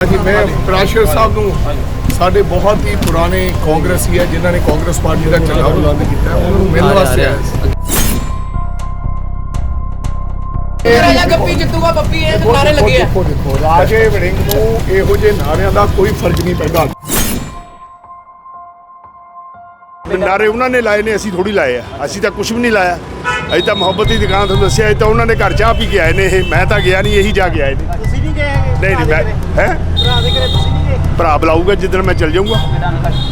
ਜੀ ਮੈਂ ਪ੍ਰਾਸ਼ਰ ਸਾਹਿਬ ਨੂੰ ਸਾਡੇ ਬਹੁਤ ਹੀ ਪੁਰਾਣੇ ਕਾਂਗਰਸੀ ਹੈ ਜਿਨ੍ਹਾਂ ਨੇ ਕਾਂਗਰਸ ਪਾਰਟੀ ਦਾ ਝੰਡਾ ਬੁਲੰਦ ਕੀਤਾ ਹੈ, ਉਹਨਾਂ ਨੂੰ ਮਿਲਣ ਵਾਸਤੇ ਆਇਆ ਰਾਜਾ ਗੱਪੀ ਜਿੱਤੂਗਾ ਬੱਪੀ ਇਹ ਨਾਰੇ ਲੱਗੇ ਆ। ਦੇਖੋ ਦੇਖੋ ਰਾਜੇ ਵੜਿੰਗ ਨੂੰ ਇਹੋ ਜਿਹੇ ਨਾਰਿਆਂ ਦਾ ਕੋਈ ਫ਼ਰਕ ਨਹੀਂ ਪੈਂਦਾ। ਨਾਰੇ ਉਹਨਾਂ ਨੇ ਲਾਏ ਨੇ ਅਸੀਂ ਥੋੜੀ ਲਾਏ ਆ। ਅਸੀਂ ਤਾਂ ਕੁਝ ਵੀ ਨਹੀਂ ਲਾਇਆ। ਅਸੀਂ ਤਾਂ ਮੁਹੱਬਤ ਦੀ ਦੁਕਾਨ ਤੁਹਾਨੂੰ ਦੱਸਿਆ ਇਹ ਤਾਂ ਉਹਨਾਂ ਨੇ ਘਰ ਚਾਹ ਪੀ ਕੇ ਆਏ ਨੇ ਇਹ। ਮੈਂ ਤਾਂ ਗਿਆ ਨਹੀਂ ਇਹੀ ਜਾ ਕੇ ਆਏ ਨੇ। ਤੁਸੀਂ ਨਹੀਂ ਗਏ? ਹੈਗੇ ਨਹੀਂ ਨਹੀਂ ਮੈਂ ਹੈ? ਭਰਾ ਦੇ ਘਰੇ ਤੁਸੀਂ ਨਹੀਂ ਗਏ? ਭਰਾ ਬੁਲਾਊਗਾ ਜਿੱਦਣ ਮੈਂ ਚੱਲ ਜਾਊਂਗਾ।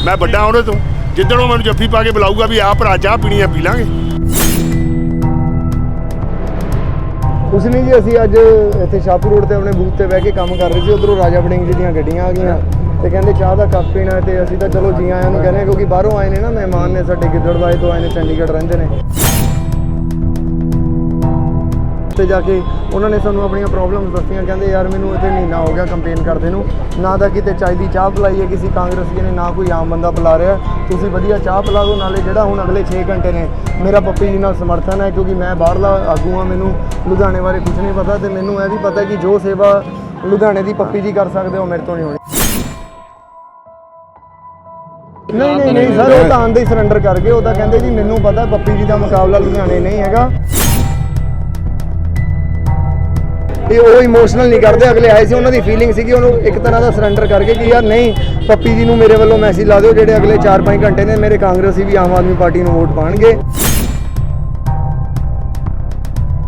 ਮੈਂ ਵੱਡਾ ਉਹਦੇ ਤੋਂ। ਜਿੱਦਣ ਉਹ ਮੈਨੂੰ ਜੱਫੀ ਪਾ ਕੇ ਬੁਲਾਊਗਾ ਵੀ ਆ ਭਰਾ ਚਾਹ ਪੀਣੀ ਆ ਪੀ ਲਾਂਗੇ। ਕੁਛ ਨਹੀਂ ਜੀ ਅਸੀਂ ਅੱਜ ਇੱਥੇ ਸ਼ਾਹਪੁਰ ਰੋਡ ਤੇ ਆਪਣੇ ਬੂਥ ਤੇ ਬਹਿ ਕੇ ਕੰਮ ਕਰ ਰਹੇ ਸੀ। ਉਧਰੋਂ ਰਾਜਾ ਵੜਿੰਗ ਜੀ ਦੀਆਂ ਗੱਡੀਆਂ ਆ ਗਈਆਂ। ਤੇ ਕਹਿੰਦੇ ਚਾਹ ਦਾ ਕੱਪ ਪੀਣਾ ਹੈ ਤੇ ਅਸੀਂ ਤਾਂ ਚਲੋ ਜੀ ਆਇਆਂ ਨੂੰ ਕਹਿੰਦੇ ਹਾਂ, ਕਿਉਂਕਿ ਬਾਹਰੋਂ ਆਏ ਨੇ ਨਾ ਮਹਿਮਾਨ ਨੇ ਸਾਡੇ ਗਿੱਦੜਵਾਏ ਤੋਂ ਆਏ ਨੇ, ਚੰਡੀਗੜ੍ਹ ਰਹਿੰਦੇ ਨੇ। ਤੇ ਜਾ ਕੇ ਉਹਨਾਂ ਨੇ ਸਾਨੂੰ ਆਪਣੀਆਂ ਪ੍ਰੋਬਲਮਸ ਦੱਸੀਆਂ, ਕਹਿੰਦੇ ਯਾਰ ਮੈਨੂੰ ਇੱਥੇ ਮਹੀਨਾ ਹੋ ਗਿਆ ਕੰਪੇਨ ਕਰਦੇ ਨੂੰ, ਨਾ ਤਾਂ ਕਿਤੇ ਚਾय ਦੀ ਚਾਹ ਪਿਲਾਈ ਹੈ ਕਿਸੇ ਕਾਂਗਰਸੀ ਨੇ, ਨਾ ਕੋਈ ਆਮ ਬੰਦਾ ਪਿਲਾ ਰਿਹਾ। ਤੁਸੀਂ ਵਧੀਆ ਚਾਹ ਪਿਲਾ ਦਿਓ, ਨਾਲੇ ਜਿਹੜਾ ਹੁਣ ਅਗਲੇ 6 ਘੰਟੇ ਨੇ, ਮੇਰਾ ਪੱਪੀ ਜੀ ਨਾਲ ਸਮਰਥਨ ਹੈ, ਕਿਉਂਕਿ ਮੈਂ ਬਾਹਰਲਾ ਆਗੂ ਹਾਂ, ਮੈਨੂੰ ਲੁਧਿਆਣੇ ਬਾਰੇ ਕੁਝ ਨਹੀਂ ਪਤਾ ਤੇ ਮੈਨੂੰ ਇਹ ਵੀ ਪਤਾ ਕਿ ਜੋ ਸੇਵਾ ਲੁਧਿਆਣੇ ਦੀ ਪੱਪੀ ਜੀ ਕਰ ਸਕਦੇ ਹੋ ਮੇਰੇ ਤੋਂ ਨਹੀਂ ਹੋਣੀ। ਨਹੀਂ ਨਹੀਂ ਨਹੀਂ ਸਰ ਉਹ ਤਾਂ ਆਂਦੇ ਹੀ ਸਰੈਂਡਰ ਕਰ ਗਏ ਉਹ ਤਾਂ ਕਹਿੰਦੇ ਜੀ ਮੈਨੂੰ ਪਤਾ ਪੱਪੀ ਜੀ ਦਾ ਮੁਕਾਬਲਾ ਲੁਧਿਆਣੇ ਨਹੀਂ ਹੈਗਾ। ਤੇ ਉਹ ਇਮੋਸ਼ਨਲ ਨਹੀਂ ਕਰਦੇ ਅਗਲੇ ਆਏ ਸੀ ਉਹਨਾਂ ਦੀ ਫੀਲਿੰਗ ਸੀਗੀ ਉਹਨੂੰ ਇੱਕ ਤਰ੍ਹਾਂ ਦਾ ਸਰੈਂਡਰ ਕਰਕੇ ਕਿ ਯਾਰ ਨਹੀਂ ਪੱਪੀ ਜੀ ਨੂੰ ਮੇਰੇ ਵੱਲੋਂ ਮੈਸੇਜ ਲਾ ਦਿਓ ਜਿਹੜੇ ਅਗਲੇ 4-5 ਘੰਟੇ ਨੇ ਮੇਰੇ ਕਾਂਗਰਸੀ ਵੀ ਆਮ ਆਦਮੀ ਪਾਰਟੀ ਨੂੰ ਵੋਟ ਪਾਣਗੇ।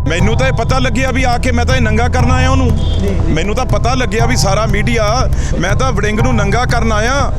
ਮੈਨੂੰ ਤਾਂ ਇਹ ਪਤਾ ਲੱਗਿਆ ਵੀ ਆ ਕੇ ਮੈਂ ਤਾਂ ਇਹ ਨੰਗਾ ਕਰਨ ਆਇਆ ਉਹਨੂੰ। ਮੈਨੂੰ ਤਾਂ ਪਤਾ ਲੱਗਿਆ ਵੀ ਸਾਰਾ ਮੀਡੀਆ ਮੈਂ ਤਾਂ ਵੜਿੰਗ ਨੂੰ ਨੰਗਾ ਕਰਨ ਆਇਆ।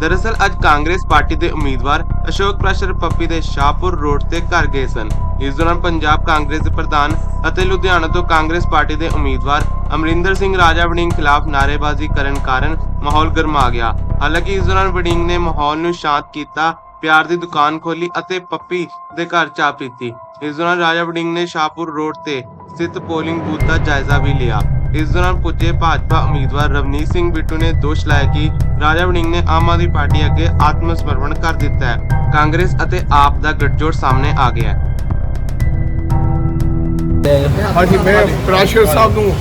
ਦਰਅਸਲ ਅੱਜ ਕਾਂਗਰਸ ਪਾਰਟੀ ਦੇ ਉਮੀਦਵਾਰ ਅਸ਼ੋਕ ਪ੍ਰਸ਼ਰ ਪੱਪੀ ਦੇ ਸ਼ਾਹਪੁਰ ਰੋਡ ਤੇ ਘਰ ਗਏ ਸਨ। ਇਸ ਦੌਰਾਨ ਪੰਜਾਬ ਕਾਂਗਰਸ ਦੇ ਪ੍ਰਧਾਨ ਅਤੇ ਲੁਧਿਆਣਾ ਤੋਂ ਕਾਂਗਰਸ ਪਾਰਟੀ ਦੇ ਉਮੀਦਵਾਰ ਅਮਰਿੰਦਰ ਸਿੰਘ ਰਾਜਾ ਵੜਿੰਗ ਖਿਲਾਫ ਨਾਅਰੇਬਾਜ਼ੀ ਕਰਨ ਕਾਰਨ ਮਾਹੌਲ ਗਰਮਾ ਗਿਆ। ਹਾਲਾਂਕਿ ਇਸ ਦੌਰਾਨ ਵੜਿੰਗ ਨੇ ਮਾਹੌਲ ਨੂੰ ਸ਼ਾਂਤ ਕੀਤਾ, ਪਿਆਰ ਦੀ ਦੁਕਾਨ ਖੋਲੀ ਅਤੇ ਪੱਪੀ ਦੇ ਘਰ ਚਾਹ ਪੀਤੀ। ਇਸ ਦੌਰਾਨ ਰਾਜਾ ਵੜਿੰਗ ਨੇ ਸ਼ਾਹਪੁਰ ਰੋਡ ਤੇ ਸਥਿਤ ਪੋਲਿੰਗ ਬੂਥ ਦਾ ਜਾਇਜ਼ਾ ਵੀ ਲਿਆ। ਇਸ ਦੌਰਾਨ ਪੁੱਜੇ ਭਾਜਪਾ ਉਮੀਦਵਾਰ ਰਵਨੀਤ ਸਿੰਘ ਬਿੱਟੂ ਨੇ ਦੋਸ਼ ਲਾਇਆ ਕਿ ਰਾਜਾ ਵੜਿੰਗ ਨੇ ਆਮ ਆਦਮੀ ਪਾਰਟੀ ਅੱਗੇ ਆਤਮ ਸਮਰਪਣ ਕਰ ਦਿੱਤਾ ਹੈ। ਕਾਂਗਰਸ ਅਤੇ ਆਪ ਦਾ ਗੱਠਜੋੜ ਸਾਹਮਣੇ ਆ ਗਿਆ ਹੈ। ਹਾਂਜੀ ਮੈਂ ਪ੍ਰਾਸ਼ਰ ਸਾਹਿਬ ਨੂੰ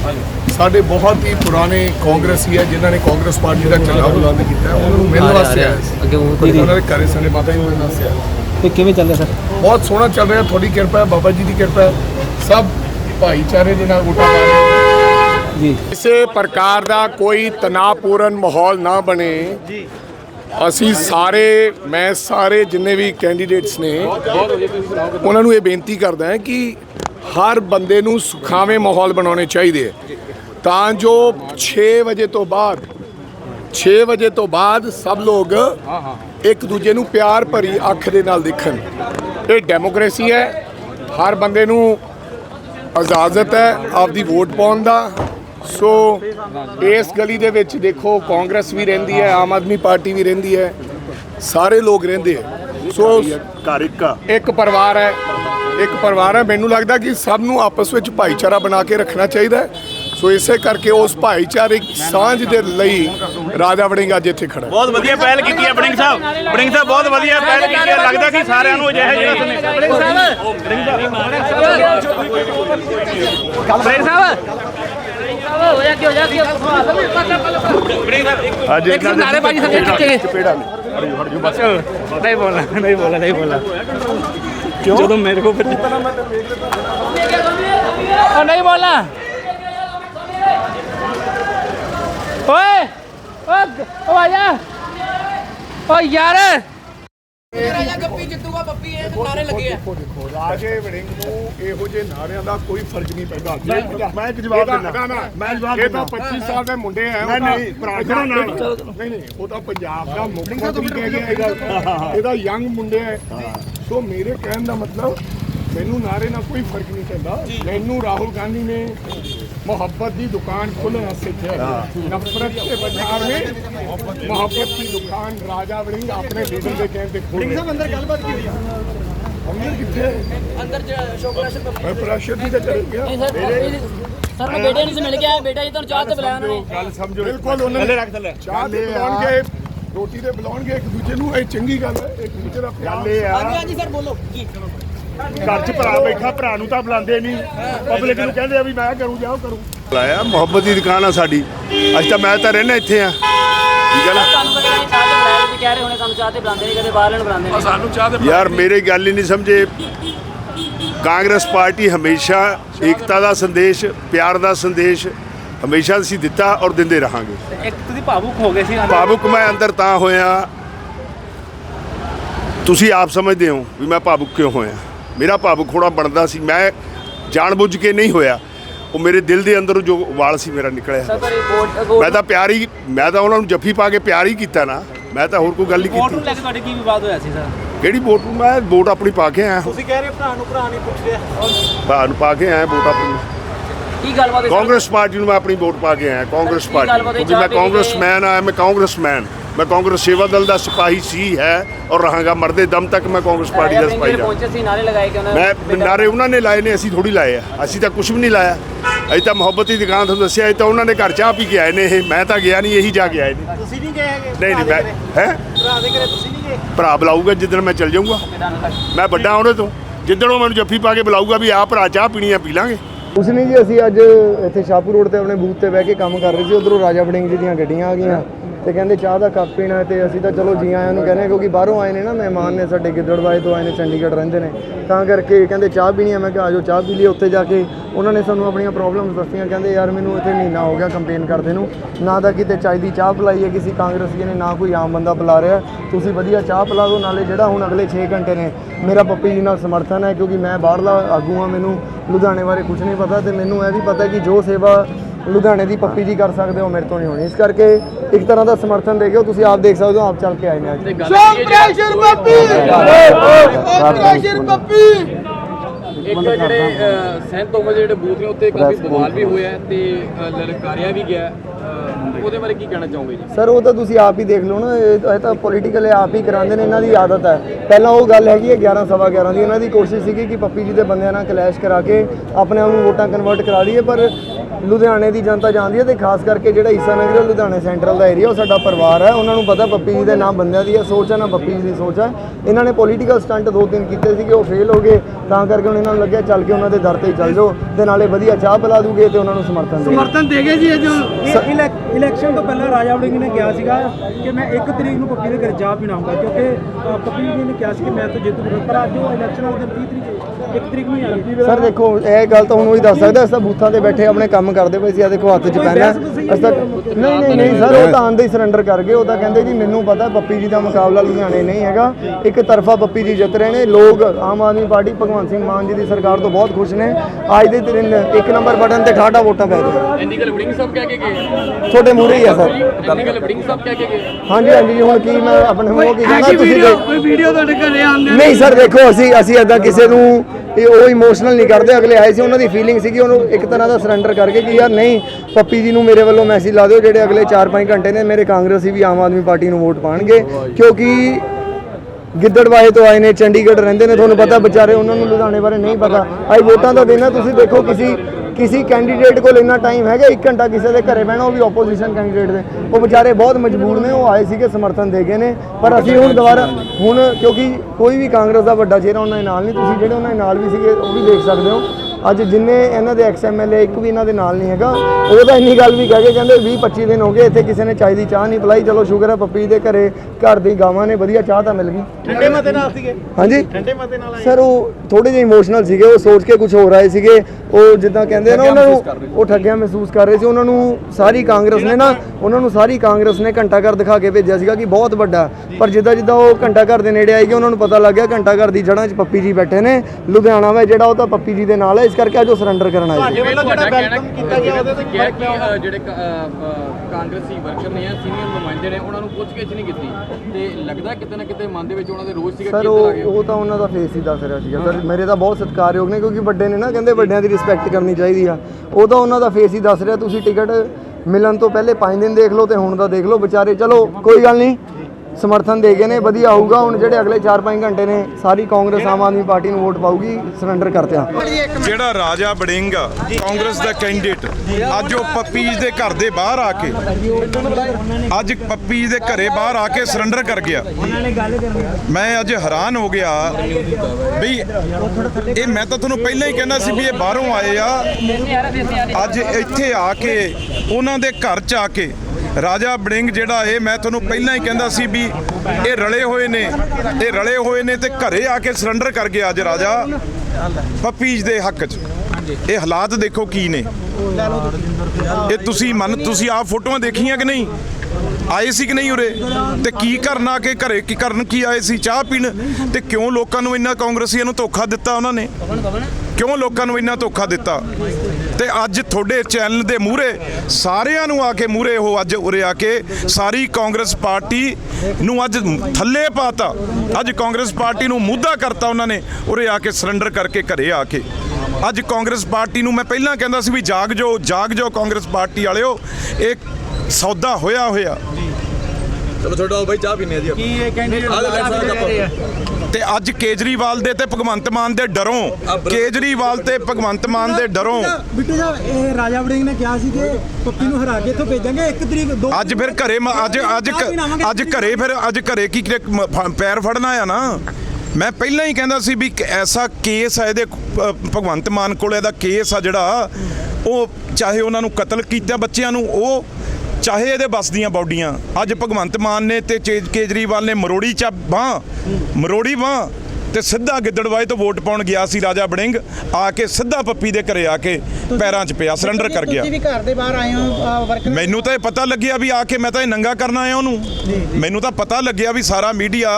ਸਾਡੇ ਬਹੁਤ ਹੀ ਪੁਰਾਣੇ ਕਾਂਗਰਸੀ ਹੈ ਜਿਨ੍ਹਾਂ ਨੇ ਕਾਂਗਰਸ ਪਾਰਟੀ ਦਾ ਝੰਡਾ ਬੁਲੰਦ ਕੀਤਾ ਹੈ, ਉਹਨਾਂ ਨੂੰ ਮਿਲਣ ਵਾਸਤੇ ਆਇਆ ਸੀ। ਅੱਗੇ ਉਹ ਕੋਈ ਉਹਨਾਂ ਦੇ ਘਰੇ ਸਾਡੇ ਮਾਤਾ ਜੀ ਨੂੰ ਮਿਲਣ ਵਾਸਤੇ ਆਇਆ ਤੇ ਕਿਵੇਂ ਚੱਲ ਰਿਹਾ ਸਰ? ਬਹੁਤ ਸੋਹਣਾ ਚੱਲ ਰਿਹਾ ਤੁਹਾਡੀ ਕਿਰਪਾ ਹੈ ਬਾਬਾ ਜੀ ਦੀ ਕਿਰਪਾ ਹੈ। ਸਭ ਭਾਈਚਾਰੇ ਦੇ ਨਾਲ ਵੋਟਾਂ ਪਾ ਰਹੇ ਜੀ। ਕਿਸੇ ਪ੍ਰਕਾਰ ਦਾ ਕੋਈ ਤਣਾਅਪੂਰਨ ਮਾਹੌਲ ਨਾ ਬਣੇ। ਜੀ। ਅਸੀਂ ਸਾਰੇ ਮੈਂ ਸਾਰੇ ਜਿੰਨੇ ਵੀ ਕੈਂਡੀਡੇਟਸ ਨੇ ਉਹਨਾਂ ਨੂੰ ਇਹ ਬੇਨਤੀ ਕਰਦਾ ਹਾਂ ਕਿ ਹਰ ਬੰਦੇ ਨੂੰ ਸੁਖਾਵੇਂ ਮਾਹੌਲ ਬਣਾਉਣੇ ਚਾਹੀਦੇ ਤਾਂ ਜੋ 6 ਵਜੇ ਤੋਂ ਬਾਅਦ 6 ਵਜੇ ਤੋਂ ਬਾਅਦ ਸਭ ਲੋਕ ਇੱਕ ਦੂਜੇ ਨੂੰ ਪਿਆਰ ਭਰੀ ਅੱਖ ਦੇ ਨਾਲ ਦੇਖਣ। ਇਹ ਡੈਮੋਕ੍ਰੇਸੀ ਹੈ। ਹਰ ਬੰਦੇ ਨੂੰ ਇਜਾਜ਼ਤ ਹੈ ਆਪਦੀ ਵੋਟ ਪਾਉਣ ਦਾ। ਸੋ ਇਸ ਗਲੀ ਦੇ ਵਿੱਚ ਦੇਖੋ ਕਾਂਗਰਸ ਵੀ ਰਹਿੰਦੀ ਹੈ ਆਮ ਆਦਮੀ ਪਾਰਟੀ ਵੀ ਰਹਿੰਦੀ ਹੈ ਸਾਰੇ ਲੋਕ ਰਹਿੰਦੇ ਹੈ। ਸੋ ਘਰ ਇੱਕ ਪਰਿਵਾਰ ਹੈ ਇੱਕ ਪਰਿਵਾਰ ਹੈ ਮੈਨੂੰ ਲੱਗਦਾ ਕਿ ਸਭ ਨੂੰ ਆਪਸ ਵਿੱਚ ਭਾਈਚਾਰਾ ਬਣਾ ਕੇ ਰੱਖਣਾ ਚਾਹੀਦਾ ਹੈ। ਸੋ ਇਸੇ ਕਰਕੇ ਉਸ ਭਾਈਚਾਰਕ ਸਾਂਝ ਦੇ ਲਈ ਰਾਜਾ ਵੜਿੰਗ ਅੱਜ ਇੱਥੇ ਖੜਾ ਹੈ। ਬਹੁਤ ਵਧੀਆ ਪਹਿਲ ਕੀਤੀ ਹੈ ਬੜਿੰਗ ਸਾਹਿਬ। ਬੜਿੰਗ ਸਾਹਿਬ ਬਹੁਤ ਵਧੀਆ ਪਹਿਲ ਕੀਤੀ ਹੈ ਲੱਗਦਾ ਕਿ ਸਾਰਿਆਂ ਨੂੰ ਅਜਿਹਾ ਜਿਹੜਾ ਸੁਣੇ ਬੜਿੰਗ ਸਾਹਿਬ! ਬੜਿੰਗ ਸਾਹਿਬ! ਹੋਇਆ ਕੀ ਹੋਇਆ ਕੀ ਅੱਜ ਇੱਕ ਨਾਰੇ ਬਾਜੀ ਸਭ ਕਿੱਥੇ ਚਪੇੜਾ ਨਹੀਂ ਬੋਲਣਾ ਨਹੀਂ ਬੋਲਣਾ ਨਹੀਂ ਬੋਲਣਾ ਕਿਉਂ ਜਦੋਂ ਮੇਰੇ ਕੋ ਉਹ ਨਹੀਂ ਬੋਲਣਾ ਓਏ ਓ ਓ ਆਇਆ ਓ ਯਾਰ ਰਾਜਾ ਗੱਪੀ ਜਿੱਤੂਗਾ ਬੱਪੀ ਇਹ ਤਾਂ ਨਾਰੇ ਲੱਗੇ ਆ। ਦੇਖੋ ਦੇਖੋ ਰਾਜੇ ਵੜਿੰਗ ਨੂੰ ਇਹੋ ਜਿਹੇ ਨਾਰਿਆਂ ਦਾ ਕੋਈ ਫ਼ਰਕ ਨਹੀਂ ਪੈਂਦਾ। ਮੈਂ ਇੱਕ ਜਵਾਬ ਦਿੰਦਾ। ਮੈਂ ਜਵਾਬ ਇਹ ਤਾਂ ਦਿੰਦਾ। 25 ਸਾਲ ਦੇ ਮੁੰਡੇ ਆ ਨਹੀਂ। ਨਹੀਂ ਨਹੀਂ ਉਹ ਤਾਂ ਪੰਜਾਬ ਦਾ ਮੁੱਖ ਮੰਤਰੀ ਕਹਿ ਗਿਆ ਇਹਦਾ ਇਹਦਾ ਯੰਗ ਮੁੰਡੇ ਹੈ। ਸੋ ਮੇਰੇ ਕਹਿਣ ਦਾ ਮਤਲਬ ਮੈਨੂੰ ਨਾਰੇ ਨਾਲ ਕੋਈ ਫ਼ਰਕ ਨਹੀਂ ਪੈਂਦਾ। ਮੈਨੂੰ ਰਾਹੁਲ ਗਾਂਧੀ ਨੇ ਮੁਹੱਬਤ ਦੀ ਦੁਕਾਨ ਖੋਲਣਾ ਸਿੱਖਿਆ ਨਫ਼ਰਤ ਦੇ ਬਾਜ਼ਾਰ ਵਿੱਚ ਮੁਹੱਬਤ ਦੀ ਦੁਕਾਨ ਰਾਜਾ ਵੜਿੰਗ ਆਪਣੇ ਲੀਡਰ ਦੇ ਕਹਿਣ ਤੇ ਖੋਲ੍ਹੀ। ਸਾਹਿਬ ਅੰਦਰ ਗੱਲਬਾਤ ਕੀ ਹੋਈ? ਅੰਦਰ ਕਿੱਥੇ? ਅੰਦਰ ਸ਼ੋਕਰਾਸ਼ਰ ਪ੍ਰੈਸ਼ਰ ਦੀ ਤਾਂ ਚੱਲ ਗਿਆ। ਸਰ ਮੈਂ ਬੇਟੇ ਨੂੰ ਮਿਲ ਗਿਆ ਬੇਟਾ ਜੀ ਤੁਹਾਨੂੰ ਚਾਹ ਤੇ ਬੁਲਾਇਆ ਉਹਨਾਂ ਨੇ। ਗੱਲ ਸਮਝੋ। ਬਿਲਕੁਲ ਉਹਨਾਂ ਨੇ ਰੱਖ ਥੱਲੇ। ਚਾਹ ਤੇ ਬੁਲਾਉਣਗੇ ਰੋਟੀ ਤੇ ਬੁਲਾਉਣਗੇ ਇੱਕ ਦੂਜੇ ਨੂੰ ਇਹ ਚੰਗੀ ਗੱਲ ਹੈ ਇੱਕ ਦੂਜੇ ਦਾ ਪਿਆਰ ਹਾਂਜੀ ਹਾਂਜੀ ਸਰ ਬੋਲੋ। ਜੀ। ਘਰ 'ਚ ਭਰਾ ਬੈਠਾ ਭਰਾ ਨੂੰ ਤਾਂ ਬੁਲਾਉਂਦੇ ਨਹੀਂ ਪਬਲਿਕ ਨੂੰ ਕਹਿੰਦੇ ਆ ਵੀ ਮੈਂ ਕਰੂੰ ਜਾਓ ਕਰੂੰ। ਬੁਲਾਇਆ ਮੁਹੱਬਤ ਦੀ ਦੁਕਾਨ ਆ ਸਾਡੀ। ਅੱਜ ਤਾਂ ਮੈਂ ਤਾਂ ਰਹਿਣਾ ਇੱਥੇ ਆ। ਠੀਕ ਹੈ ਨਾ? ਤੁਹਾਨੂੰ ਪਤਾ ਨਹੀਂ ਚਾਹ ਤੇ ਬੁਲਾਇਆ ਤੁਸੀਂ ਕਹਿ ਰਹੇ ਹੋਣੇ ਸਾਨੂੰ ਚਾਹ ਤੇ ਬੁਲਾਉਂਦੇ ਨਹੀਂ ਕਦੇ ਬਾਹਰ ਨੂੰ ਬੁਲਾਉਂਦੇ ਨੇ। ਯਾਰ ਮੇਰੇ ਗੱਲ ਹੀ ਨਹੀਂ ਸਮਝੇ। ਕਾਂਗਰਸ ਪਾਰਟੀ ਹਮੇਸ਼ਾ ਏਕਤਾ ਦਾ ਸੰਦੇਸ਼ ਪਿਆਰ ਦਾ ਸੰਦੇਸ਼ ਹਮੇਸ਼ਾ ਅਸੀਂ ਦਿੱਤਾ ਔਰ ਦਿੰਦੇ ਰਹਾਂਗੇ। ਇੱਕ ਤੁਸੀਂ ਭਾਵੁਕ ਹੋ ਗਏ ਸੀ ਭਾਵੁਕ ਮੈਂ ਅੰਦਰ ਤਾਂ ਹੋਇਆ। ਤੁਸੀਂ ਆਪ ਸਮਝਦੇ ਹੋ ਵੀ ਮੈਂ ਭਾਵੁਕ ਕਿਉਂ ਹੋਇਆ। ਮੇਰਾ ਭਾਵੁਕ ਹੋਣਾ ਬਣਦਾ ਸੀ ਮੈਂ ਜਾਣਬੁੱਝ ਕੇ ਨਹੀਂ ਹੋਇਆ। ਉਹ ਮੇਰੇ ਦਿਲ ਦੇ ਅੰਦਰੋਂ ਜੋ ਵਾਲ ਸੀ ਮੇਰਾ ਨਿਕਲਿਆ। ਮੈਂ ਤਾਂ ਪਿਆਰ ਹੀ ਮੈਂ ਤਾਂ ਉਹਨਾਂ ਨੂੰ ਜੱਫੀ ਪਾ ਕੇ ਪਿਆਰ ਹੀ ਕੀਤਾ ਨਾ। ਮੈਂ ਤਾਂ ਹੋਰ ਕੋਈ ਗੱਲ ਨਹੀਂ ਵੋਟ ਨੂੰ ਕੀਤੀ ਲੈ ਕੇ ਤੁਹਾਡੇ ਕੀ ਵਿਵਾਦ ਹੋਇਆ ਸੀ ਸਰ? ਕਿਹੜੀ ਵੋਟ ਨੂੰ? ਮੈਂ ਵੋਟ ਆਪਣੀ ਪਾ ਕੇ ਆਇਆ। ਤੁਸੀਂ ਕਹਿ ਰਹੇ ਭਰਾ ਨੂੰ ਭਰਾ ਨਹੀਂ ਪੁੱਛ ਰਿਹਾ ਭਰਾ ਨੂੰ ਪਾ ਕੇ ਆਇਆ ਵੋਟ ਆਪਣੀ। ਕੀ ਗੱਲਬਾਤ? ਕਾਂਗਰਸ ਪਾਰਟੀ ਨੂੰ ਮੈਂ ਆਪਣੀ ਵੋਟ ਪਾ ਕੇ ਆਇਆ ਕਾਂਗਰਸ ਪਾਰਟੀ? ਕਿਉਂਕਿ ਮੈਂ ਚਾਹ ਪੀ ਕੇ ਕਾਂਗਰਸਮੈਨ ਆ ਮੈਂ ਕਾਂਗਰਸਮੈਨ ਮੈਂ ਕਾਂਗਰਸ ਸੇਵਾ ਦਲ ਦਾ ਸਿਪਾਹੀ ਸੀ ਹੈ ਔਰ ਰਹਾਂਗਾ ਮਰਦੇ ਦਮ ਤੱਕ ਮੈਂ ਕਾਂਗਰਸ ਪਾਰਟੀ ਦਾ ਸਿਪਾਹੀ ਜਿਹੜੇ ਰਹਾਂ। ਪਹੁੰਚੇ ਸੀ ਨਾਰੇ ਲਗਾਏ ਕਿ ਉਹਨਾਂ ਮੈਂ ਨਾਰੇ ਉਹਨਾਂ ਨੇ ਲਾਏ ਨੇ ਅਸੀਂ ਥੋੜੀ ਲਾਏ ਆ। ਅਸੀਂ ਤਾਂ ਕੁਝ ਵੀ ਨਹੀਂ ਲਾਇਆ। ਅਸੀਂ ਤਾਂ ਮੁਹੱਬਤ ਦੀ ਦੁਕਾਨ ਤੁਹਾਨੂੰ ਦੱਸਿਆ ਤਾਂ ਉਹਨਾਂ ਨੇ ਘਰ ਚਾਹ ਪੀ ਕੇ ਆਏ ਨੇ ਇਹ। ਮੈਂ ਤਾਂ ਗਿਆ ਨਹੀਂ ਇਹੀ ਜਾ ਕੇ ਆਏ ਨੇ। ਤੁਸੀਂ ਨਹੀਂ ਗਏ ਹੈਗੇ? ਨਹੀਂ ਨਹੀਂ ਮੈਂ ਹੈ? ਭਰਾ ਦੇ ਘਰੇ ਤੁਸੀਂ ਨਹੀਂ ਗਏ? ਭਰਾ ਬੁਲਾਊਗਾ ਜਿੱਦਣ ਮੈਂ ਚੱਲ ਜਾਊਂਗਾ। ਮੈਂ ਵੱਡਾ ਉਹਦੇ ਤੋਂ। ਜਿੱਦਣ ਉਹ ਮੈਨੂੰ ਜੱਫੀ ਪਾ ਕੇ ਬੁਲਾਊਗਾ ਵੀ ਆ ਭਰਾ ਚਾਹ ਪੀਣੀ ਆ ਪੀ ਲਾਂਗੇ। ਕੁਛ ਨਹੀਂ ਜੀ ਅਸੀਂ ਅੱਜ ਇੱਥੇ ਸ਼ਾਹਪੁਰ ਰੋਡ ਤੇ ਆਪਣੇ ਬੂਥ ਤੇ ਬਹਿ ਕੇ ਕੰਮ ਕਰ ਰਹੇ ਸੀ। ਉਧਰੋਂ ਰਾਜਾ ਵੜਿੰਗ ਜੀ ਦੀਆਂ ਗੱਡੀਆਂ ਆ ਗਈਆਂ। ਤੇ ਕਹਿੰਦੇ ਚਾਹ ਦਾ ਕੱਪ ਪੀਣਾ ਹੈ ਤੇ ਅਸੀਂ ਤਾਂ ਚਲੋ ਜੀ ਆਇਆਂ ਨੂੰ ਕਹਿੰਦੇ ਹਾਂ, ਕਿਉਂਕਿ ਬਾਹਰੋਂ ਆਏ ਨੇ ਨਾ ਮਹਿਮਾਨ ਨੇ ਸਾਡੇ ਗਿੱਦੜਵਾਏ ਤੋਂ ਆਏ ਨੇ, ਚੰਡੀਗੜ੍ਹ ਰਹਿੰਦੇ ਨੇ। ਤਾਂ ਕਰਕੇ ਕਹਿੰਦੇ ਚਾਹ ਪੀਣੀ ਹੈ ਮੈਂ ਕਿਹਾ ਆਜੋ ਚਾਹ ਪੀ ਲਈ ਉੱਥੇ ਜਾ ਕੇ। ਉਹਨਾਂ ਨੇ ਸਾਨੂੰ ਆਪਣੀਆਂ ਪ੍ਰੋਬਲਮਸ ਦੱਸੀਆਂ, ਕਹਿੰਦੇ ਯਾਰ ਮੈਨੂੰ ਇੱਥੇ ਮਹੀਨਾ ਹੋ ਗਿਆ ਕੰਪੇਨ ਕਰਦੇ ਨੂੰ। ਨਾ ਤਾਂ ਕਿਤੇ ਚਾਹ ਦੀ ਚਾਹ ਪਿਲਾਈ ਹੈ ਕਿਸੇ ਕਾਂਗਰਸੀ ਨੇ, ਨਾ ਕੋਈ ਆਮ ਬੰਦਾ ਪਿਲਾ ਰਿਹਾ। ਤੁਸੀਂ ਵਧੀਆ ਚਾਹ ਪਿਲਾ ਦਿਓ, ਨਾਲੇ ਜਿਹੜਾ ਹੁਣ ਅਗਲੇ 6 ਘੰਟੇ ਨੇ, ਮੇਰਾ ਪੱਪੀ ਜੀ ਨਾਲ ਸਮਰਥਨ ਹੈ, ਕਿਉਂਕਿ ਮੈਂ ਬਾਹਰਲਾ ਆਗੂ ਹਾਂ, ਮੈਨੂੰ ਲੁਧਿਆਣੇ ਬਾਰੇ ਕੁਝ ਨਹੀਂ ਪਤਾ ਤੇ ਮੈਨੂੰ ਇਹ ਵੀ ਪਤਾ ਕਿ ਜੋ ਸੇਵਾ ਲੁਧਿਆਣੇ ਦੀ ਪੱਪੀ ਜੀ ਕਰ ਸਕਦੇ ਹੋ ਮੇਰੇ ਤੋਂ ਨਹੀਂ ਹੋਣੀ। ਇਸ ਕਰਕੇ ਇੱਕ ਤਰ੍ਹਾਂ ਦਾ ਸਮਰਥਨ ਦੇ ਕੇ ਤੁਸੀਂ ਆਪ ਦੇਖ ਸਕਦੇ ਹੋ ਆਪ ਚੱਲ ਕੇ ਆਏ ਨੇ ਅੱਜ। ਦੇ ਜਿਹੜੇ ਬੂਥ ਨੇ ਉੱਤੇ ਕਾਫੀ ਬਵਾਲ ਵੀ ਹੋਇਆ ਹੈ ਤੇ ਲਲਕਾਰਿਆ ਵੀ ਗਿਆ। ਹੈ। ਉਹਦੇ ਬਾਰੇ ਕੀ ਕਹਿਣਾ ਚਾਹੋਗੇ ਜੀ? ਸਰ ਉਹ ਤਾਂ ਤੁਸੀਂ ਆਪ ਹੀ ਦੇਖ ਲਓ ਨਾ ਇਹ ਤਾਂ ਪੋਲੀਟੀਕਲ ਆਪ ਹੀ ਕਰਾਉਂਦੇ ਨੇ ਇਹਨਾਂ ਦੀ ਆਦਤ ਹੈ। ਪਹਿਲਾਂ ਉਹ ਗੱਲ ਹੈਗੀ ਹੈ 11 ਸਵਾ 11 ਦੀ। ਇਹਨਾਂ ਦੀ ਕੋਸ਼ਿਸ਼ ਸੀਗੀ ਕਿ ਪੱਪੀ ਜੀ ਦੇ ਬੰਦਿਆਂ ਨਾਲ ਕਲੈਸ਼ ਕਰਾ ਕੇ ਆਪਣੇ ਆਪ ਨੂੰ ਵੋਟਾਂ ਕਨਵਰਟ ਕਰਾ ਲਈਏ ਪਰ ਲੁਧਿਆਣੇ ਦੀ ਜਨਤਾ ਜਾਣਦੀ ਹੈ ਤੇ ਖਾਸ ਕਰਕੇ ਜਿਹੜਾ ਈਸਾ ਨਗਰ ਹੈ, ਲੁਧਿਆਣੇ ਸੈਂਟਰਲ ਦਾ ਏਰੀਆ ਉਹ ਸਾਡਾ ਪਰਿਵਾਰ ਹੈ। ਉਹਨਾਂ ਨੂੰ ਪਤਾ ਪੱਪੀ ਜੀ ਦੇ ਨਾਮ ਬੰਦਿਆਂ ਦੀ ਹੈ ਸੋਚ ਹੈ ਨਾ ਪੱਪੀ ਜੀ ਦੀ ਸੋਚ ਹੈ। ਇਹਨਾਂ ਨੇ ਪੋਲੀਟੀਕਲ ਸਟੰਟ ਦੋ ਤਿੰਨ ਕੀਤੇ ਸੀਗੇ ਉਹ ਫੇਲ ਹੋ ਗਏ। ਤਾਂ ਕਰਕੇ ਹੁਣ ਇਹਨਾਂ ਨੂੰ ਲੱਗਿਆ ਚੱਲ ਕੇ ਉਹਨਾਂ ਦੇ ਦਰ ਤੇ ਹੀ ਚੱਲ ਜਾਓ ਤੇ ਨਾਲੇ ਵਧੀਆ ਚਾਹ ਪਿਲਾ ਦੂਗੇ ਤੇ ਉਹਨਾਂ ਨੂੰ ਸਮਰਥਨ ਦੇ ਸਮਰਥਨ ਦੇਗੇ ਜੀ ਇਹ ਜੋ ਇਲੈਕਸ਼ਨ ਤੋਂ ਪਹਿਲਾਂ ਰਾਜਾ ਵੜਿੰਗ ਨੇ ਕਿਹਾ ਸੀਗਾ ਕਿ ਮੈਂ 1 ਤਰੀਕ ਨੂੰ ਪੱਪੀ ਦੇ ਘਰ ਚਾਹ ਪੀਣਾ ਆਉਂਗਾ ਕਿਉਂਕਿ ਪੱਪੀ ਜੀ ਨੇ ਕਿਹਾ ਸੀ ਕਿ ਮੈਂ ਤਾਂ ਜਿੱਤੂ ਪਰ ਅੱਜ ਉਹ ਇਲੈਕਸ਼ਨ ਵਾਲੇ ਦਿਨ 30 ਤਰੀਕ 1 ਤਰੀਕ ਨੂੰ ਹੀ ਆ ਗਈ ਸਰ ਦੇਖੋ ਇਹ ਗੱਲ ਤਾਂ ਹੁਣ ਉਹੀ ਦੱਸ ਸਕਦਾ ਅਸੀਂ ਬੂਥਾਂ ਤੇ ਬੈਠੇ ਆਪਣੇ ਕੰਮ ਕਰਦੇ ਪਏ ਸੀ ਆ ਦੇਖੋ ਹੱਥ 'ਚ ਪੈਨ ਅਸੀਂ ਨਹੀਂ ਨਹੀਂ ਨਹੀਂ ਸਰ ਉਹ ਤਾਂ ਆਂਦੇ ਹੀ ਸਰੈਂਡਰ ਕਰ ਗਏ ਉਹ ਤਾਂ ਕਹਿੰਦੇ ਜੀ ਮੈਨੂੰ ਪਤਾ ਪੱਪੀ ਜੀ ਦਾ ਮੁਕਾਬਲਾ ਲੁਧਿਆਣੇ ਨਹੀਂ ਹੈਗਾ। ਇੱਕ ਤਰਫਾ ਪੱਪੀ ਜੀ ਜਿੱਤ ਰਹੇ ਨੇ ਲੋਕ ਆਮ ਆਦਮੀ ਪਾਰਟੀ ਭਗਵੰਤ ਸਿੰਘ ਮਾਨ ਜੀ ਦੀ ਸਰਕਾਰ ਤੋਂ ਬਹੁਤ ਖੁਸ਼ ਨੇ। ਅੱਜ ਦੇ ਦਿਨ ਇੱਕ ਨੰਬਰ ਬਟਨ ਤੇ 68 ਵੋਟਾਂ ਪੈ ਰਹੀਆਂ ਇੰਨੀ ਗੱਲ ਵੜਿੰਗ ਸਾਹਿਬ ਕਹਿ ਕੇ ਗਏ। ਤੁਹਾਡੇ ਮੂਹਰੇ ਹੀ ਆ ਸਰ। ਇੰਨੀ ਗੱਲ ਵੜਿੰਗ ਸਾਹਿਬ ਕਹਿ ਕੇ ਗਏ। ਹਾਂਜੀ ਹਾਂਜੀ ਹੁਣ ਕੀ ਮੈਂ ਆਪਣੇ ਮੂੰਹੋਂ ਕੀ ਕਹਿਣਾ ਤੁਸੀਂ ਕੋਈ ਵੀਡੀਓ ਤੁਹਾਡੇ ਘਰੇ ਆਉਂਦੇ ਨਹੀਂ ਸਰ ਦੇਖੋ ਅਸੀਂ ਅਸੀਂ ਇਦਾਂ ਕਿਸੇ ਨੂੰ ਇਹ ਉਹ ਇਮੋਸ਼ਨਲ ਨਹੀਂ ਕਰਦੇ। ਅਗਲੇ ਆਏ ਸੀ, ਉਹਨਾਂ ਦੀ ਫੀਲਿੰਗ ਸੀਗੀ, ਉਹਨੂੰ ਇੱਕ ਤਰ੍ਹਾਂ ਦਾ ਸਰੈਂਡਰ ਕਰਕੇ ਕਿ ਯਾਰ ਨਹੀਂ, ਪੱਪੀ ਜੀ ਨੂੰ ਮੇਰੇ ਵੱਲੋਂ ਮੈਸੇਜ ਲਾ ਦਿਓ, ਜਿਹੜੇ ਅਗਲੇ 4-5 ਘੰਟੇ ਨੇ ਮੇਰੇ ਕਾਂਗਰਸੀ ਵੀ ਆਮ ਆਦਮੀ ਪਾਰਟੀ ਨੂੰ ਵੋਟ ਪਾਣਗੇ। ਕਿਉਂਕਿ ਗਿੱਦੜਵਾਏ ਤੋਂ ਆਏ ਨੇ, ਚੰਡੀਗੜ੍ਹ ਰਹਿੰਦੇ ਨੇ, ਤੁਹਾਨੂੰ ਪਤਾ ਵਿਚਾਰੇ ਉਹਨਾਂ ਨੂੰ ਲੁਧਿਆਣੇ ਬਾਰੇ ਨਹੀਂ ਪਤਾ। ਅੱਜ ਵੋਟਾਂ ਦਾ ਦਿਨ ਹੈ ਤੁਸੀਂ ਦੇਖੋ, ਕਿਸੇ ਕਿਸੇ ਕੈਂਡੀਡੇਟ ਕੋਲ ਇੰਨਾ ਟਾਈਮ ਹੈਗਾ 1 ਘੰਟਾ ਕਿਸੇ ਦੇ ਘਰੇ ਬਹਿਣਾ ਉਹ ਵੀ ਆਪੋਜੀਸ਼ਨ ਕੈਂਡੀਡੇਟ ਦੇ। ਉਹ ਵਿਚਾਰੇ ਬਹੁਤ ਮਜਬੂਰ ਨੇ ਉਹ ਆਏ ਸੀਗੇ ਸਮਰਥਨ ਦੇ ਗਏ ਨੇ। ਪਰ ਅਸੀਂ ਹੁਣ ਦੁਬਾਰਾ ਹੁਣ ਕਿਉਂਕਿ ਕੋਈ ਵੀ ਕਾਂਗਰਸ ਦਾ ਵੱਡਾ ਚਿਹਰਾ ਉਹਨਾਂ ਦੇ ਨਾਲ ਨਹੀਂ ਤੁਸੀਂ ਜਿਹੜੇ ਉਹਨਾਂ ਦੇ ਨਾਲ ਵੀ ਸੀਗੇ ਉਹ ਵੀ ਦੇਖ ਸਕਦੇ ਹੋ। ਅੱਜ ਜਿੰਨੇ ਇਹਨਾਂ ਦੇ ਐਕਸ ਐਮਐਲਏ ਇੱਕ ਵੀ ਇਹਨਾਂ ਦੇ ਨਾਲ ਨਹੀਂ ਹੈਗਾ। ਉਹ ਤਾਂ ਇੰਨੀ ਗੱਲ ਵੀ ਕਹਿ ਕੇ ਕਹਿੰਦੇ 20 25 ਦਿਨ ਹੋ ਗਏ ਇੱਥੇ ਕਿਸੇ ਨੇ ਚਾਹ ਦੀ ਚਾਹ ਨਹੀਂ ਪਿਲਾਈ। ਚਲੋ ਸ਼ੁਕਰ ਹੈ ਪੱਪੀ ਦੇ ਘਰੇ ਘਰ ਦੀ ਗਾਵਾਂ ਨੇ ਵਧੀਆ ਚਾਹ ਤਾਂ ਮਿਲ ਗਈ। ਠੰਡੇ ਮਤੇ ਨਾਲ ਸੀਗੇ। ਹਾਂਜੀ। ਠੰਡੇ ਮਤੇ ਨਾਲ ਸਰ ਉਹ ਥੋੜੇ ਜਿਹੇ ਇਮੋਸ਼ਨਲ ਸੀਗੇ ਉਹ ਸੋਚ ਕੇ ਕੁਝ ਹੋਰ ਆਏ ਸੀਗੇ। ਉਹ ਜਿੱਦਾਂ ਕਹਿੰਦੇ ਆ ਨਾ ਉਹਨਾਂ ਨੂੰ ਉਹ ਠੱਗਿਆ ਮਹਿਸੂਸ ਕਰ ਰਹੇ ਸੀ। ਉਹਨਾਂ ਨੂੰ ਸਾਰੀ ਕਾਂਗਰਸ ਨੇ ਨਾ ਉਹਨਾਂ ਨੂੰ ਸਾਰੀ ਕਾਂਗਰਸ ਨੇ ਘੰਟਾ ਘਰ ਦਿਖਾ ਕੇ ਭੇਜਿਆ ਸੀਗਾ ਕਿ ਬਹੁਤ ਵੱਡਾ। ਪਰ ਜਿੱਦਾਂ ਜਿੱਦਾਂ ਉਹ ਘੰਟਾ ਘਰ ਦੇ ਨੇੜੇ ਆਏਗੇ ਉਹਨਾਂ ਨੂੰ ਪਤਾ ਲੱਗ ਗਿਆ ਘੰਟਾ ਘਰ ਦੀ ਜੜ੍ਹਾਂ 'ਚ ਪੱਪੀ ਜੀ ਬੈਠੇ ਨੇ। ਲੁਧਿਆਣਾ ਵਾ ਜਿਹੜਾ ਉਹ ਤਾਂ ਪੱਪੀ ਜੀ ਦੇ ਨਾਲ ਹੈ ਇਸ ਕਰਕੇ ਅੱਜ ਉਹ ਸਰੈਂਡਰ ਕਰਨ ਆਏ ਸੀ। ਵੱਲੋਂ ਜਿਹੜਾ ਵੈਲਕਮ ਕੀਤਾ ਗਿਆ ਉਹਦੇ ਤੇ ਕਿਹਾ ਕਿ ਅ, ਜਿਹੜੇ ਕ- ਅ, ਅ, ਕਾਂਗਰਸੀ ਵਰਕਰ ਨੇ ਸੀਨੀਅਰ ਨੁਮਾਇੰਦੇ ਨੇ ਉਹਨਾਂ ਨੂੰ ਪੁੱਛ ਗਿੱਛ ਨਹੀਂ ਕੀਤੀ। ਤੇ ਲੱਗਦਾ ਕਿਤੇ ਨਾ ਕਿਤੇ ਮਨ ਦੇ ਵਿੱਚ ਉਹਨਾਂ ਦੇ ਰੋਜ਼ ਸੀਗਾ ਸਰ ਕਿ ਗਏ ਉਹ ਉਹ ਤਾਂ ਉਹਨਾਂ ਦਾ ਫੇਸ ਹੀ ਦੱਸ ਰਿਹਾ ਸੀਗਾ। ਸਰ ਮੇਰੇ ਤਾਂ ਬਹੁਤ ਸਤਿਕਾਰਯੋਗ ਨੇ ਕਿਉਂਕਿ ਵੱਡੇ ਨੇ ਨਾ ਕਹਿੰਦੇ ਵੱਡਿਆਂ ਦੀ ਰਿਸਪੈਕਟ ਕਰਨੀ ਚਾਹੀਦੀ ਆ। ਉਹ ਉਹਨਾਂ ਦਾ ਫੇਸ ਹੀ ਦੱਸ ਰਿਹਾ, ਤੁਸੀਂ ਟਿਕਟ ਮਿਲਣ ਤੋਂ ਪਹਿਲੇ 5 ਦਿਨ ਦੇਖ ਲਓ ਤੇ ਹੁਣ ਦਾ ਦੇਖ ਲਓ ਵਿਚਾਰੇ। ਚਲੋ, ਕੋਈ ਗੱਲ ਨਹੀਂ। ਸਮਰਥਨ ਦੇ ਗਏ ਨੇ, ਵਧੀਆ ਹੋਊਗਾ। ਹੁਣ ਜਿਹੜੇ ਅਗਲੇ 4-5 ਘੰਟੇ ਨੇ, ਸਾਰੀ ਕਾਂਗਰਸ ਆਮ ਆਦਮੀ ਪਾਰਟੀ ਨੂੰ ਵੋਟ ਪਾਊਗੀ ਸਰੈਂਡਰ ਕਰਤੇ ਜਿਹੜਾ ਰਾਜਾ ਬੜਿੰਗ ਆ, ਕਾਂਗਰਸ ਦਾ ਕੈਂਡੀਡੇਟ ਅੱਜ ਉਹ ਪੱਪੀ ਜੀ ਦੇ ਘਰ ਦੇ ਬਾਹਰ ਆ ਕੇ, ਅੱਜ ਪੱਪੀ ਜੀ ਦੇ ਘਰੇ ਬਾਹਰ ਆ ਕੇ ਸਰੈਂਡਰ ਕਰ ਗਿਆ। ਮੈਂ ਅੱਜ ਹੈਰਾਨ ਹੋ ਗਿਆ ਬਈ, ਇਹ ਮੈਂ ਤਾਂ ਤੁਹਾਨੂੰ ਪਹਿਲਾਂ ਹੀ ਕਹਿੰਦਾ ਸੀ ਵੀ ਇਹ ਬਾਹਰੋਂ ਆਏ ਆ। ਅੱਜ ਇੱਥੇ ਆ ਕੇ, ਉਹਨਾਂ ਦੇ ਘਰ ਚ ਆ ਕੇ ਰਾਜਾ ਬੜਿੰਗ ਜਿਹੜਾ ਇਹ, ਮੈਂ ਤੁਹਾਨੂੰ ਪਹਿਲਾਂ ਹੀ ਕਹਿੰਦਾ ਸੀ ਵੀ ਇਹ ਰਲੇ ਹੋਏ ਨੇ, ਇਹ ਰਲੇ ਹੋਏ ਨੇ ਤੇ ਘਰੇ ਆ ਕੇ ਸਰੈਂਡਰ ਕਰ ਗਿਆ ਅੱਜ ਰਾਜਾ ਪੱਪੀਜ ਦੇ ਹੱਕ 'ਚ। ਇਹ ਹਾਲਾਤ ਦੇਖੋ ਕੀ ਨੇ। ਇਹ ਤੁਸੀਂ ਮਨ, ਤੁਸੀਂ ਆਪ ਫੋਟੋਆਂ ਦੇਖੀਆਂ ਕਿ ਨਹੀਂ? ਆਏ ਸੀ ਕਿ ਨਹੀਂ ਉਰੇ? ਤੇ ਕੀ ਕਰਨ ਆ ਕੇ ਘਰੇ? ਕੀ ਕਰਨ, ਕੀ ਆਏ ਸੀ? ਚਾਹ ਪੀਣ? ਤੇ ਕਿਉਂ ਲੋਕਾਂ ਨੂੰ ਇੰਨਾ ਕਾਂਗਰਸੀਆਂ ਨੂੰ ਧੋਖਾ ਦਿੱਤਾ ਉਹਨਾਂ ਨੇ? ਕਿਉਂ ਲੋਕਾਂ ਨੂੰ ਇੰਨਾ ਧੋਖਾ ਦਿੱਤਾ? ਤੇ ਅੱਜ ਤੁਹਾਡੇ ਚੈਨਲ ਦੇ ਮੂਹਰੇ ਸਾਰਿਆਂ ਨੂੰ ਆ ਕੇ ਮੂਹਰੇ ਉਹ ਅੱਜ ਉਰੇ ਆ ਕੇ ਸਾਰੀ ਕਾਂਗਰਸ ਪਾਰਟੀ ਨੂੰ ਅੱਜ ਥੱਲੇ ਪਾਤਾ। ਅੱਜ ਕਾਂਗਰਸ ਪਾਰਟੀ ਨੂੰ ਮੁੱਦਾ ਕਰਤਾ ਉਹਨਾਂ ਨੇ ਉਰੇ ਆ ਕੇ ਸਰੈਂਡਰ ਕਰਕੇ ਘਰੇ ਆ ਕੇ। ਅੱਜ ਕਾਂਗਰਸ ਪਾਰਟੀ ਨੂੰ ਮੈਂ ਪਹਿਲਾਂ ਕਹਿੰਦਾ ਸੀ ਵੀ ਜਾਗ ਜੋ ਜਾਗ ਜੋ ਕਾਂਗਰਸ ਪਾਰਟੀ ਵਾਲਿਓ ਇਹ ਸੌਦਾ ਹੋਇਆ ਹੋਇਆ ਤੇ ਅੱਜ ਕੇਜਰੀਵਾਲ ਦੇ ਤੇ ਭਗਵੰਤ ਮਾਨ ਦੇ ਡਰੋਂ। ਕੇਜਰੀਵਾਲ ਤੇ ਭਗਵੰਤ ਮਾਨ ਦੇ ਡਰੋਂ। ਬਿੱਟੂ ਸਾਹਿਬ ਇਹ ਰਾਜਾ ਵੜਿੰਗ ਨੇ ਕਿਹਾ ਸੀ ਕਿ ਪੱਪੀ ਨੂੰ ਹਰਾ ਕੇ ਇੱਥੋਂ ਭੇਜਾਂਗੇ। ਇੱਕ ਤਰੀਕ ਦੋ ਅੱਜ ਫਿਰ ਘਰੇ ਅੱਜ ਅੱਜ ਅੱਜ ਘਰੇ ਫਿਰ ਅੱਜ ਘਰੇ ਕੀ ਪੈਰ ਫੜਨਾ ਆ ਨਾ? ਮੈਂ ਪਹਿਲਾਂ ਹੀ ਕਹਿੰਦਾ ਸੀ ਵੀ ਇੱਕ ਐਸਾ ਕੇਸ ਆ ਇਹਦੇ ਭਗਵੰਤ ਮਾਨ ਕੋਲ ਇਹਦਾ ਕੇਸ ਆ ਜਿਹੜਾ ਉਹ ਚਾਹੇ ਉਹਨਾਂ ਨੂੰ ਕਤਲ ਕੀਤਾ ਬੱਚਿਆਂ ਨੂੰ ਉਹ ਚਾਹੇ ਇਹਦੇ ਬਸ ਦੀਆਂ ਬਾਡੀਆਂ, ਅੱਜ ਭਗਵੰਤ ਮਾਨ ਨੇ ਤੇ ਚੇਜ- ਕੇਜਰੀਵਾਲ ਨੇ ਮਰੋੜੀ ਚ ਬਾਹ, ਮਰੋੜੀ ਬਾਹ ਤੇ ਸਿੱਧਾ ਗਿੱਦੜਵਾਏ ਤੋਂ ਵੋਟ ਪਾਉਣ ਗਿਆ ਸੀ ਰਾਜਾ ਬੜਿੰਗ ਆ ਕੇ ਸਿੱਧਾ ਪੱਪੀ ਦੇ ਘਰੇ ਆ ਕੇ ਪੈਰਾਂ 'ਚ ਪਿਆ ਸਰੈਂਡਰ ਕਰ ਗਿਆ। ਵੀ ਘਰ ਦੇ ਬਾਹਰ ਆਏ ਹੋ ਵਰਕਰ ਮੈਨੂੰ ਤਾਂ ਇਹ ਪਤਾ ਲੱਗਿਆ ਵੀ ਆ ਕੇ ਮੈਂ ਤਾਂ ਇਹ ਨੰਗਾ ਕਰਨ ਆਇਆ ਉਹਨੂੰ। ਮੈਨੂੰ ਤਾਂ ਪਤਾ ਲੱਗਿਆ ਵੀ ਸਾਰਾ ਮੀਡੀਆ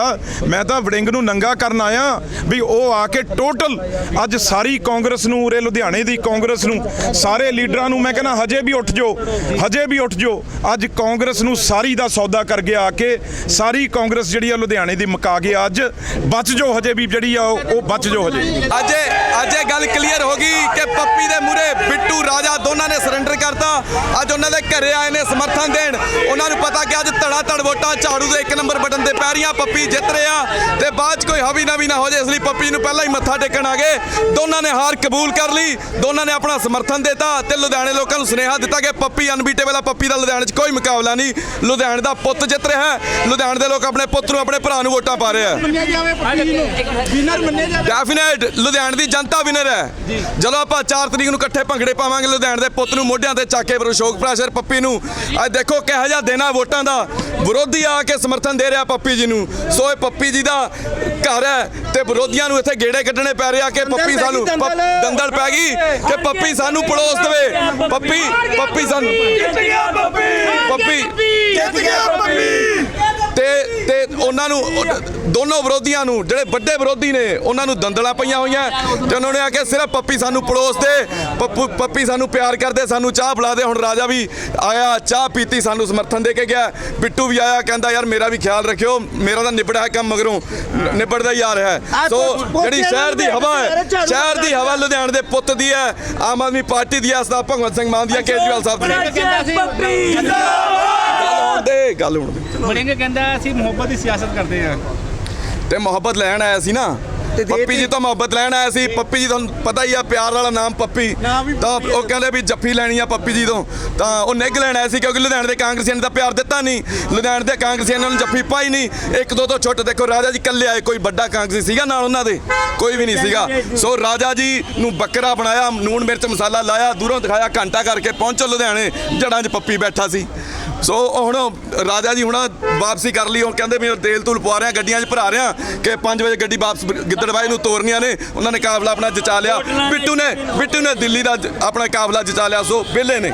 ਮੈਂ ਤਾਂ ਵੜਿੰਗ ਨੂੰ ਨੰਗਾ ਕਰਨ ਆਇਆ ਵੀ ਉਹ ਆ ਕੇ ਟੋਟਲ ਅੱਜ ਸਾਰੀ ਕਾਂਗਰਸ ਨੂੰ ਉਰੇ ਲੁਧਿਆਣੇ ਦੀ ਕਾਂਗਰਸ ਨੂੰ ਸਾਰੇ ਲੀਡਰਾਂ ਨੂੰ ਮੈਂ ਕਹਿੰਦਾ ਹਜੇ ਵੀ ਉੱਠ ਜਾਓ ਹਜੇ ਵੀ ਉੱਠ ਜਾਓ। ਅੱਜ ਕਾਂਗਰਸ ਨੂੰ ਸਾਰੀ ਦਾ ਸੌਦਾ ਕਰ ਗਿਆ ਆ ਕੇ ਸਾਰੀ ਕਾਂਗਰਸ ਜਿਹੜੀ ਆ ਲੁਧਿਆਣੇ ਦੀ ਮੁਕਾ ਗਿਆ ਅੱਜ ਬਚ ਜਾਓ ਹਜੇ ਵੀ ਜਿਹੜੀ ਆ ਉਹ ਬਚ ਜਾਓ ਹਜੇ। ਅੱਜ ਅੱਜ ਇਹ ਗੱਲ ਕਲੀਅਰ ਹੋ ਗਈ ਕਿ ਪੱਪੀ ਦੇ ਮੂਰੇ ਬਿੱਟੂ ਰਾਜਾ ਦੋਨਾਂ ਨੇ ਸਰੈਂਡਰ ਕਰਤਾ। ਅੱਜ ਉਹਨਾਂ ਦੇ ਘਰੇ ਆਏ ਨੇ ਸਮਰਥਨ ਦੇਣ। ਉਹਨਾਂ ਨੂੰ ਪਤਾ ਕਿ ਅੱਜ ਧੜਾ ਧੜ ਵੋਟਾਂ ਝਾੜੂ ਦੇ ਇੱਕ ਨੰਬਰ ਬਟਨ ਤੇ ਪੈ ਰਹੀਆਂ ਪੱਪੀ ਜਿੱਤ ਰਿਹਾ ਤੇ ਬਾਅਦ 'ਚ ਕੋਈ ਹਵੀ ਨਵੀ ਨਾ ਹੋ ਜਾਏ ਇਸ ਲਈ ਪੱਪੀ ਨੂੰ ਪਹਿਲਾਂ ਹੀ ਮੱਥਾ ਟੇਕਣ ਆ ਗਏ। ਦੋਨਾਂ ਨੇ ਹਾਰ ਕਬੂਲ ਕਰ ਲਈ। ਦੋਨਾਂ ਨੇ ਆਪਣਾ ਸਮਰਥਨ ਦਿੱਤਾ ਤੇ ਲੁਧਿਆਣੇ ਲੋਕਾਂ ਨੂੰ ਸੁਨੇਹਾ ਦਿੱਤਾ ਕਿ ਪੱਪੀ ਅਨਬੀਟੇਬਲ ਆ ਪੱਪੀ ਦਾ ਲੁਧਿਆਣੇ 'ਚ ਕੋਈ ਮੁਕਾਬਲਾ ਨਹੀਂ। ਲੁਧਿਆਣੇ ਦਾ ਪੁੱਤ ਜਿੱਤ ਰਿਹਾ ਹੈ। ਲੁਧਿਆਣੇ ਦੇ ਲੋਕ ਆਪਣੇ ਪੁੱਤ ਨੂੰ ਆਪਣੇ ਭਰਾ ਨੂੰ ਵੋਟਾਂ ਪਾ ਰਹੇ ਆ। ਡੈਫੀਨੇਟ ਲੁਧਿਆਣੇ ਦੀ ਜਨਤਾ ਵਿਨਰ ਹੈ। ਜਦੋਂ ਆਪਾਂ 4 ਤਰੀਕ ਨੂੰ ਇਕੱਠੇ ਭੰਗੜੇ ਪਾਵਾਂਗੇ ਲੁਧਿਆਣੇ ਦੇ ਪੁੱਤ ਨੂੰ ਮੋਢਿਆਂ ਤੇ ਚੱਕ ਕੇ ਅਸ਼ੋਕ ਪ੍ਰੈਸ਼ਰ ਪੱਪੀ ਨੂੰ। ਅੱਜ ਦੇਖੋ ਕਿਹੋ ਜਿਹਾ ਦੇਣਾ ਵੋਟਾਂ ਦਾ। ਵਿਰੋਧੀ ਆ ਕੇ ਸਮਰਥਨ ਦੇ ਰਿਹਾ ਪੱਪੀ ਜੀ ਨੂੰ। ਸੋ ਇਹ ਪੱਪੀ ਜੀ ਦਾ ਘਰ ਹੈ ਤੇ ਵਿਰੋਧੀਆਂ ਨੂੰ ਇੱਥੇ ਗੇੜੇ ਕੱਢਣੇ ਪੈ ਰਿਹਾ ਕਿ ਪੱਪੀ ਸਾਨੂੰ ਪੱਪ- ਦੰਦਲ। ਪੈ ਗਈ ਕਿ ਪੱਪੀ ਸਾਨੂੰ ਪੜੋਸ ਦੇਵੇ। ਪੱਪੀ ਪੱਪੀ ਸਾਨੂੰ ਪੱਪੀ। ਤੇ ਤੇ ਉਹਨਾਂ ਨੂੰ ਦੋਨੋਂ ਵਿਰੋਧੀਆਂ ਨੂੰ ਜਿਹੜੇ ਵੱਡੇ ਵਿਰੋਧੀ ਨੇ ਉਹਨਾਂ ਨੂੰ ਦੰਦਲਾਂ ਪਈਆਂ ਹੋਈਆਂ। ਤੇ ਉਹਨਾਂ ਨੇ ਆ ਕੇ ਸਿਰਫ ਪੱਪੀ ਸਾਨੂੰ ਪੜੋਸ ਦੇ ਪੱਪੂ ਪੱਪੀ ਸਾਨੂੰ ਪਿਆਰ ਕਰਦੇ ਸਾਨੂੰ ਚਾਹ ਪਿਲਾ ਦੇ। ਹੁਣ ਰਾਜਾ ਵੀ ਆਇਆ ਚਾਹ ਪੀਤੀ ਸਾਨੂੰ ਸਮਰਥਨ ਦੇ ਕੇ ਗਿਆ। ਬਿੱਟੂ ਵੀ ਆਇਆ ਕਹਿੰਦਾ ਯਾਰ ਮੇਰਾ ਵੀ ਖਿਆਲ ਰੱਖਿਓ ਮੇਰਾ ਤਾਂ ਨਿਬੜਿਆ ਹੈ ਕੰਮ ਮਗਰੋਂ। ਨਿਬੜਦਾ ਹੀ। ਆ ਰਿਹਾ ਹੈ ਸੋ ਜਿਹੜੀ ਸ਼ਹਿਰ ਦੀ ਹਵਾ ਹੈ ਸ਼ਹਿਰ ਦੀ ਹਵਾ ਲੁਧਿਆਣੇ ਦੇ ਪੁੱਤ ਦੀ ਹੈ। ਆਮ ਆਦਮੀ ਪਾਰਟੀ ਦੀ ਹੈ ਸਰਦਾਰ ਭਗਵੰਤ ਸਿੰਘ ਮਾਨ ਦੀ ਹੈ ਕੇਜਰੀਵਾਲ ਸਾਹਿਬ ਦੀ। ਗੱਲ ਹੋਣ ਦੇ ਗੱਲ ਹੋਣ ਦੇ। ਕਹਿੰਦਾ ਅਸੀਂ ਮੁਹੱਬਤ ਦੀ ਸਿਆਸਤ ਕਰਦੇ ਆ ਤੇ ਮੁਹੱਬਤ ਲੈਣ ਆਇਆ ਸੀ ਨਾ? ਪੱਪੀ ਜੀ ਤੋਂ ਮੁਹੱਬਤ ਲੈਣ ਆਇਆ ਸੀ। ਪੱਪੀ ਜੀ ਤੁਹਾਨੂੰ ਪਤਾ ਹੀ ਆ ਪਿਆਰ ਵਾਲਾ ਨਾਮ ਪੱਪੀ। ਤਾਂ ਉਹ ਕਹਿੰਦੇ ਵੀ ਜੱਫੀ ਲੈਣੀ ਆ ਪੱਪੀ ਜੀ ਤੋਂ। ਤਾਂ ਉਹ ਨਿੱਘ ਲੈਣ ਆਇਆ ਸੀ ਕਿਉਂਕਿ ਲੁਧਿਆਣੇ ਦੇ ਕਾਂਗਰਸੀਆਂ ਨੇ ਤਾਂ ਪਿਆਰ ਦਿੱਤਾ ਨਹੀਂ। ਲੁਧਿਆਣੇ ਦੇ ਕਾਂਗਰਸੀਆਂ ਨੇ ਉਹਨਾਂ ਨੂੰ ਜੱਫੀ ਪਾਈ ਨਹੀਂ। ਇੱਕ ਦੋ ਤੋਂ ਛੁੱਟ ਦੇਖੋ ਰਾਜਾ ਜੀ ਇਕੱਲੇ ਆਏ ਕੋਈ ਵੱਡਾ ਕਾਂਗਰਸੀ ਸੀਗਾ ਨਾਲ ਉਹਨਾਂ ਦੇ। ਕੋਈ ਵੀ ਨਹੀਂ ਸੀਗਾ। ਸੋ ਰਾਜਾ ਜੀ ਨੂੰ ਬੱਕਰਾ ਬਣਾਇਆ ਨੂਣ ਮਿਰਚ ਮਸਾਲਾ ਲਾਇਆ ਦੂਰੋਂ ਦਿਖਾਇਆ ਘੰਟਾ ਕਰਕੇ ਪਹੁੰਚੋ ਲੁਧਿਆਣੇ। ਜੜਾਂ 'ਚ ਪੱਪੀ ਬੈਠਾ ਸੀ। ਸੋ ਹੁਣ ਰਾਜਾ ਜੀ ਹੁਣ ਵਾਪਸੀ ਕਰ ਲਈ ਉਹ ਕਹਿੰਦੇ ਵੀ ਤੇਲ ਤੂਲ ਪਵਾ ਰਿਹਾ, ਗੱਡੀਆਂ 'ਚ ਭਰਾ ਰਿਹਾ ਕਿ 5 ਵਜੇ ਗੱਡੀ ਵਾਪਸ ਗਿੱਦੜਬਾਈ ਨੂੰ ਤੋਰਨੀਆਂ ਨੇ, ਉਹਨਾਂ ਨੇ ਕਾਫਲਾ ਆਪਣਾ ਜਚਾ ਲਿਆ। ਬਿੱਟੂ ਨੇ ਬਿੱਟੂ ਨੇ ਦਿੱਲੀ ਦਾ ਆਪਣਾ ਕਾਫਲਾ ਜਚਾ ਲਿਆ, ਸੋ ਵਿਹਲੇ ਨੇ।